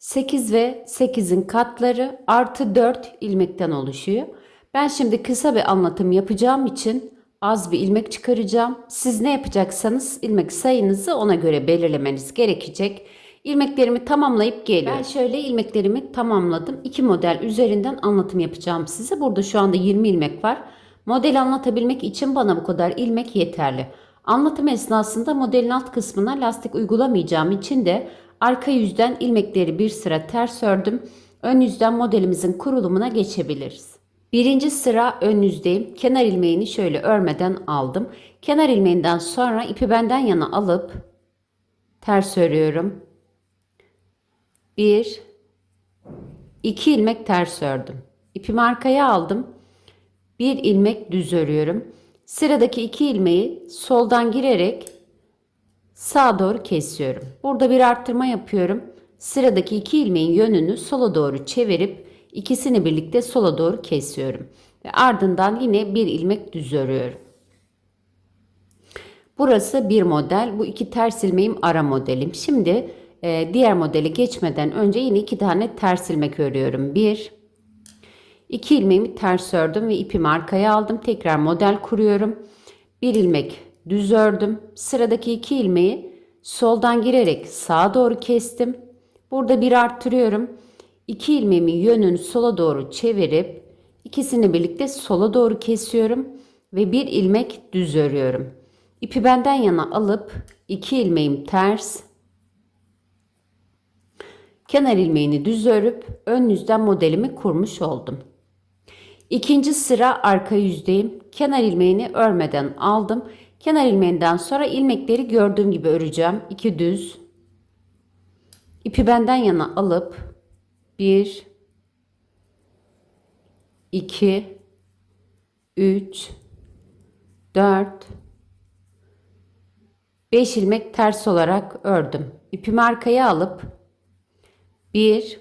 8 ve 8'in katları artı 4 ilmekten oluşuyor. Ben şimdi kısa bir anlatım yapacağım için az bir ilmek çıkaracağım. Siz ne yapacaksanız ilmek sayınızı ona göre belirlemeniz gerekecek. İlmeklerimi tamamlayıp geliyorum. Ben şöyle ilmeklerimi tamamladım. İki model üzerinden anlatım yapacağım size. Burada şu anda 20 ilmek var. Model anlatabilmek için bana bu kadar ilmek yeterli. Anlatım esnasında modelin alt kısmına lastik uygulamayacağım için de arka yüzden ilmekleri bir sıra ters ördüm. Ön yüzden modelimizin kurulumuna geçebiliriz. Birinci sıra ön yüzdeyim. Kenar ilmeğini şöyle örmeden aldım. Kenar ilmeğinden sonra ipi benden yana alıp ters örüyorum. Bir, iki ilmek ters ördüm. İpimi arkaya aldım. Bir ilmek düz örüyorum. Sıradaki iki ilmeği soldan girerek sağa doğru kesiyorum. Burada bir arttırma yapıyorum. Sıradaki iki ilmeğin yönünü sola doğru çevirip ikisini birlikte sola doğru kesiyorum. Ve ardından yine bir ilmek düz örüyorum. Burası bir model. Bu iki ters ilmeğim ara modelim. Şimdi e, diğer modele geçmeden önce yine iki tane ters ilmek örüyorum. Bir, iki ilmeğimi ters ördüm ve ipimi arkaya aldım. Tekrar model kuruyorum. Bir ilmek düz ördüm. Sıradaki iki ilmeği soldan girerek sağa doğru kestim. Burada bir arttırıyorum. İki ilmeğimin yönünü sola doğru çevirip ikisini birlikte sola doğru kesiyorum ve bir ilmek düz örüyorum. İpi benden yana alıp iki ilmeğim ters, kenar ilmeğini düz örüp ön yüzden modelimi kurmuş oldum. İkinci sıra arka yüzdeyim. Kenar ilmeğini örmeden aldım. Kenar ilmeğinden sonra ilmekleri gördüğüm gibi öreceğim. İki düz. İpi benden yana alıp 1 2 3 4 5 ilmek ters olarak ördüm. İpimi arkaya alıp 1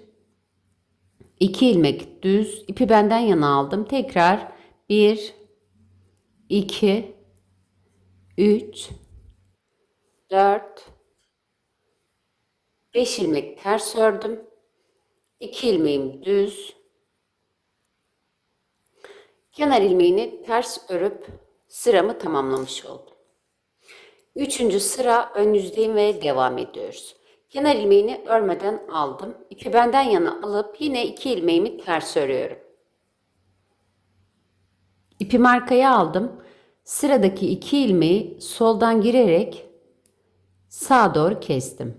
2 ilmek düz ipi benden yana aldım. Tekrar 1 2 3 4 5 ilmek ters ördüm. 2 ilmeğim düz. Kenar ilmeğini ters örüp sıramı tamamlamış oldum. Üçüncü sıra ön yüzdeyim ve devam ediyoruz. Kenar ilmeğini örmeden aldım. İpi benden yana alıp yine iki ilmeğimi ters örüyorum. İpimi arkaya aldım. Sıradaki iki ilmeği soldan girerek sağa doğru kestim.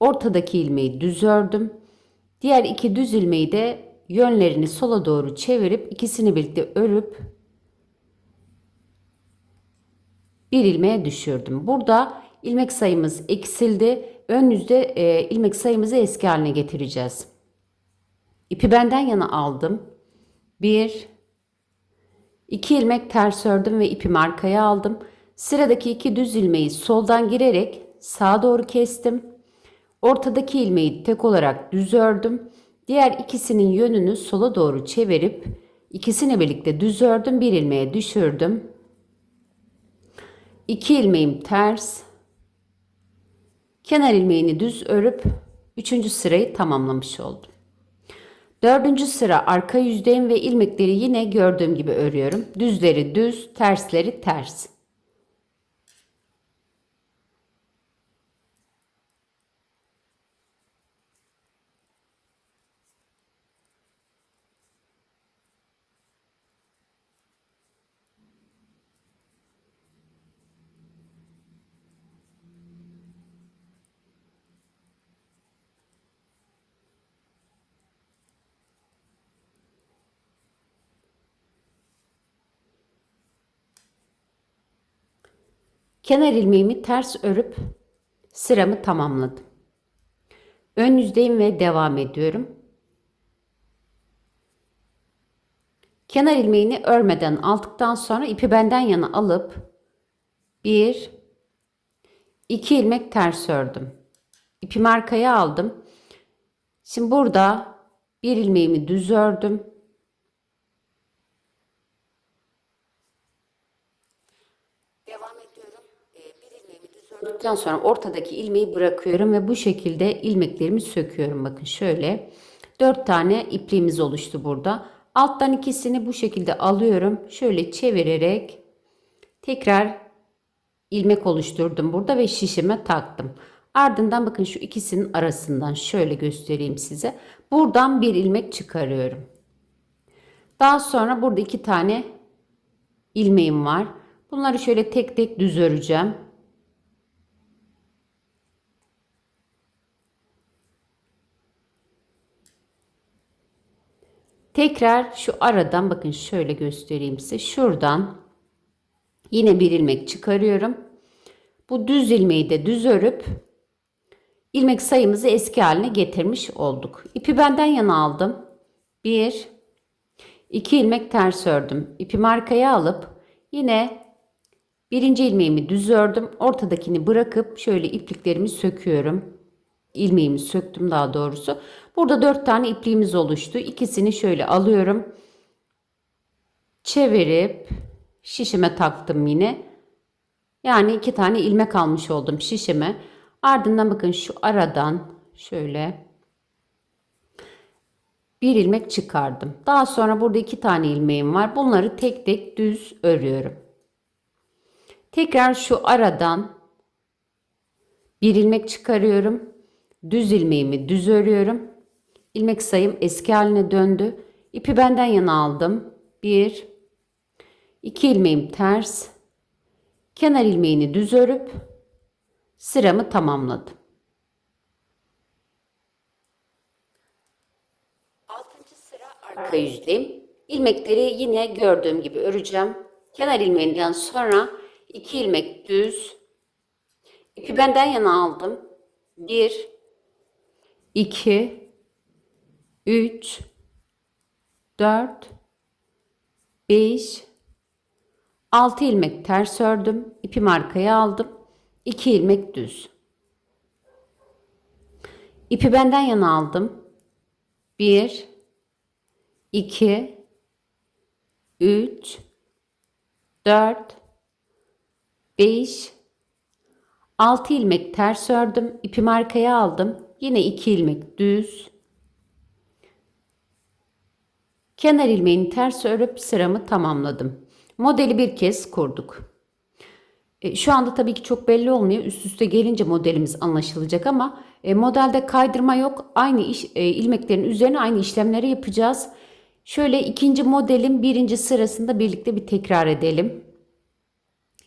Ortadaki ilmeği düz ördüm. Diğer iki düz ilmeği de yönlerini sola doğru çevirip ikisini birlikte örüp bir ilmeğe düşürdüm. Burada ilmek sayımız eksildi. Ön yüzde e, ilmek sayımızı eski haline getireceğiz. İpi benden yana aldım. Bir, iki ilmek ters ördüm ve ipimi arkaya aldım. Sıradaki iki düz ilmeği soldan girerek sağa doğru kestim. Ortadaki ilmeği tek olarak düz ördüm. Diğer ikisinin yönünü sola doğru çevirip ikisini birlikte düz ördüm. Bir ilmeğe düşürdüm. İki ilmeğim ters. Kenar ilmeğini düz örüp üçüncü sırayı tamamlamış oldum. Dördüncü sıra arka yüzdeyim ve ilmekleri yine gördüğüm gibi örüyorum. Düzleri düz, tersleri ters. Kenar ilmeğimi ters örüp sıramı tamamladım. Ön yüzdeyim ve devam ediyorum. Kenar ilmeğini örmeden aldıktan sonra ipi benden yana alıp 1 2 ilmek ters ördüm. İpimi arkaya aldım. Şimdi burada bir ilmeğimi düz ördüm. Ördükten sonra ortadaki ilmeği bırakıyorum ve bu şekilde ilmeklerimi söküyorum. Bakın şöyle. Dört tane ipliğimiz oluştu burada. Alttan ikisini bu şekilde alıyorum. Şöyle çevirerek tekrar ilmek oluşturdum burada ve şişime taktım. Ardından bakın şu ikisinin arasından şöyle göstereyim size. Buradan bir ilmek çıkarıyorum. Daha sonra burada iki tane ilmeğim var. Bunları şöyle tek tek düz öreceğim. Tekrar şu aradan bakın şöyle göstereyim size. Şuradan yine bir ilmek çıkarıyorum. Bu düz ilmeği de düz örüp ilmek sayımızı eski haline getirmiş olduk. İpi benden yana aldım. 1 2 ilmek ters ördüm. İpimi arkaya alıp yine birinci ilmeğimi düz ördüm. Ortadakini bırakıp şöyle ipliklerimi söküyorum. İlmeğimi söktüm daha doğrusu. Burada 4 tane ipliğimiz oluştu. İkisini şöyle alıyorum. Çevirip şişime taktım yine. Yani iki tane ilmek almış oldum şişime. Ardından bakın şu aradan şöyle bir ilmek çıkardım. Daha sonra burada iki tane ilmeğim var. Bunları tek tek düz örüyorum. Tekrar şu aradan bir ilmek çıkarıyorum. Düz ilmeğimi düz örüyorum. İlmek sayım eski haline döndü. İpi benden yana aldım. Bir, iki ilmeğim ters. Kenar ilmeğini düz örüp sıramı tamamladım. Altıncı sıra arka yüzdeyim. İlmekleri yine gördüğüm gibi öreceğim. Kenar ilmeğinden sonra iki ilmek düz. İpi benden yana aldım. Bir, iki, üç, dört, beş, 6 ilmek ters ördüm. İpimi arkaya aldım. 2 ilmek düz. İpi benden yana aldım. 1 2 3 4 5 6 ilmek ters ördüm. İpimi arkaya aldım. Yine 2 ilmek düz. Kenar ilmeğini ters örüp sıramı tamamladım. Modeli bir kez kurduk. E, şu anda tabii ki çok belli olmuyor. Üst üste gelince modelimiz anlaşılacak ama e, modelde kaydırma yok. Aynı iş, e, ilmeklerin üzerine aynı işlemleri yapacağız. Şöyle ikinci modelin birinci sırasında birlikte bir tekrar edelim.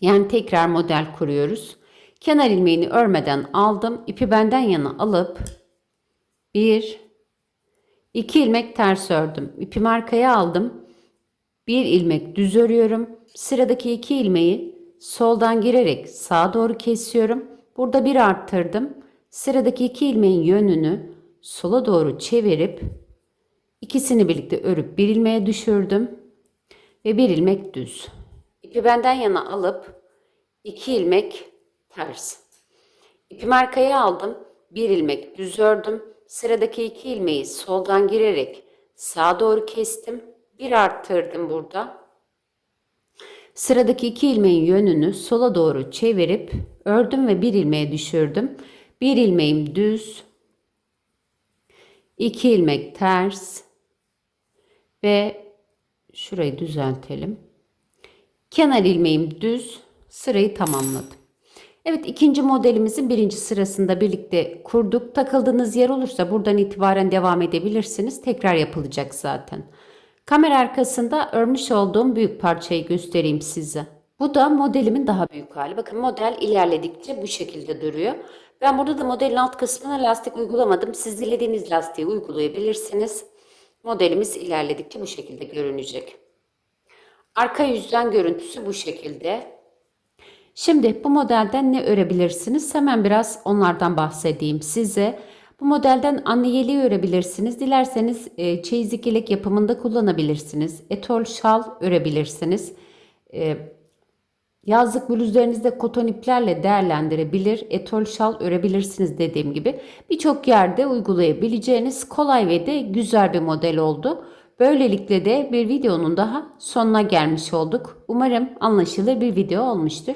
Yani tekrar model kuruyoruz. Kenar ilmeğini örmeden aldım. İpi benden yana alıp bir, iki ilmek ters ördüm. İpimi arkaya aldım. Bir ilmek düz örüyorum. Sıradaki iki ilmeği soldan girerek sağa doğru kesiyorum. Burada bir arttırdım. Sıradaki iki ilmeğin yönünü sola doğru çevirip ikisini birlikte örüp bir ilmeğe düşürdüm ve bir ilmek düz. İpi benden yana alıp iki ilmek ters. İpimi arkaya aldım. Bir ilmek düz ördüm. Sıradaki iki ilmeği soldan girerek sağa doğru kestim bir arttırdım burada. Sıradaki iki ilmeğin yönünü sola doğru çevirip ördüm ve bir ilmeğe düşürdüm. Bir ilmeğim düz, iki ilmek ters ve şurayı düzeltelim. Kenar ilmeğim düz, sırayı tamamladım. Evet ikinci modelimizin birinci sırasında birlikte kurduk. Takıldığınız yer olursa buradan itibaren devam edebilirsiniz. Tekrar yapılacak zaten. Kamera arkasında örmüş olduğum büyük parçayı göstereyim size. Bu da modelimin daha büyük hali. Bakın model ilerledikçe bu şekilde duruyor. Ben burada da modelin alt kısmına lastik uygulamadım. Siz dilediğiniz lastiği uygulayabilirsiniz. Modelimiz ilerledikçe bu şekilde görünecek. Arka yüzden görüntüsü bu şekilde. Şimdi bu modelden ne örebilirsiniz? Hemen biraz onlardan bahsedeyim size. Bu modelden anne yeleği örebilirsiniz. Dilerseniz e, çeyizlik yelek yapımında kullanabilirsiniz. Etol şal örebilirsiniz. E, Yazlık bluzlarınızda koton iplerle değerlendirebilir, etol şal örebilirsiniz dediğim gibi. Birçok yerde uygulayabileceğiniz kolay ve de güzel bir model oldu. Böylelikle de bir videonun daha sonuna gelmiş olduk. Umarım anlaşılır bir video olmuştur.